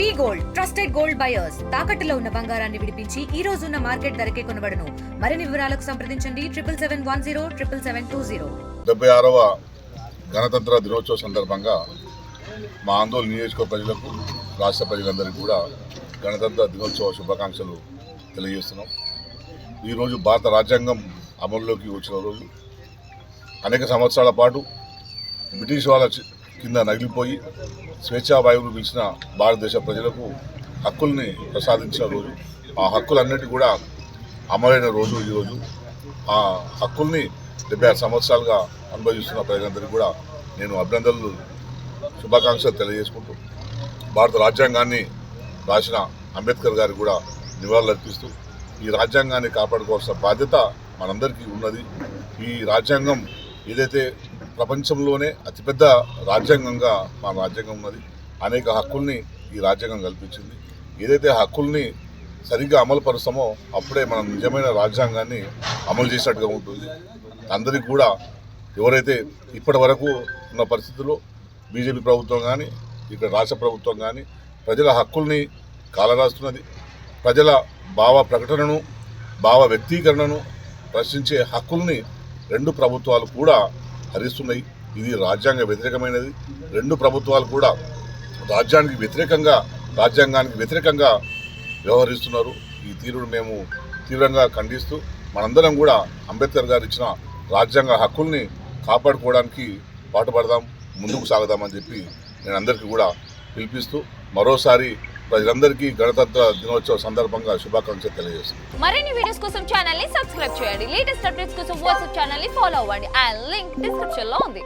We gold trusted gold buyers. తాకట్టులో ఉన్న బంగారాన్ని విడిపించి ఈ రోజు ఉన్న మార్కెట్ ధరకే కొనబడను. మరిన్ని వివరాలకు సంప్రదించండి. Triple seven one zero triple seven two zero. డెబ్బై ఆరవ గణతంత్ర దినోత్సవ సందర్భంగా మా ఆందోళన నియోజకవర్గ ప్రజలకు రాష్ట్ర ప్రజలందరికీ కూడా గణతంత్ర దినోత్సవ శుభాకాంక్షలు తెలియజేస్తున్నాం. ఈరోజు భారత రాజ్యాంగం అమల్లోకి వచ్చిన రోజు. అనేక సంవత్సరాల పాటు బ్రిటిష్ వాళ్ళ కింద నగిలిపోయి స్వేచ్ఛా వాయువులు పిలిచిన భారతదేశ ప్రజలకు హక్కుల్ని ప్రసాదించిన రోజు. ఆ హక్కులన్నిటి కూడా అమలైన రోజు ఈరోజు ఆ హక్కుల్ని డెబ్బై ఆరు సంవత్సరాలుగా అనుభవిస్తున్న ప్రజలందరికీ కూడా నేను అభినందనలు శుభాకాంక్షలు తెలియజేసుకుంటూ భారత రాజ్యాంగాన్ని రాసిన అంబేద్కర్ గారికి కూడా నివాళులర్పిస్తూ ఈ రాజ్యాంగాన్ని కాపాడుకోవాల్సిన బాధ్యత మనందరికీ ఉన్నది. ఈ రాజ్యాంగం ఏదైతే ప్రపంచంలోనే అతిపెద్ద రాజ్యాంగంగా మన రాజ్యాంగం ఉన్నది. అనేక హక్కుల్ని ఈ రాజ్యాంగం కల్పించింది. ఏదైతే హక్కుల్ని సరిగ్గా అమలు పరుస్తామో అప్పుడే మనం నిజమైన రాజ్యాంగాన్ని అమలు చేసినట్టుగా ఉంటుంది. అందరికీ కూడా ఎవరైతే ఇప్పటి వరకు ఉన్న పరిస్థితుల్లో బీజేపీ ప్రభుత్వం కానీ ఇక్కడ రాష్ట్ర ప్రభుత్వం కానీ ప్రజల హక్కుల్ని కాలరాస్తున్నది. ప్రజల భావ ప్రకటనను భావ వ్యక్తీకరణను ప్రశ్నించే హక్కుల్ని రెండు ప్రభుత్వాలు కూడా హరిస్తున్నాయి. ఇది రాజ్యాంగ వ్యతిరేకమైనది. రెండు ప్రభుత్వాలు కూడా రాజ్యానికి వ్యతిరేకంగా రాజ్యాంగానికి వ్యతిరేకంగా వ్యవహరిస్తున్నారు. ఈ తీరును మేము తీవ్రంగా ఖండిస్తూ మనందరం కూడా అంబేద్కర్ గారు ఇచ్చిన రాజ్యాంగ హక్కుల్ని కాపాడుకోవడానికి పాటుపడదాం ముందుకు సాగదామని చెప్పి నేను అందరికీ కూడా పిలిపిస్తూ మరోసారి ప్రజలందరికీ గణతంత్ర దినోత్సవ సందర్భంగా శుభాకాంక్షలు తెలియజేస్తున్నాను. మరిన్ని వీడియోస్ కోసం ఛానల్ని సబ్స్క్రైబ్ చేయండి. లేటెస్ట్ అప్డేట్స్ కోసం వాట్సాప్ ఛానల్ని ఫాలో అవ్వండి. అండ్ లింక్ డిస్క్రిప్షన్లో ఉంది.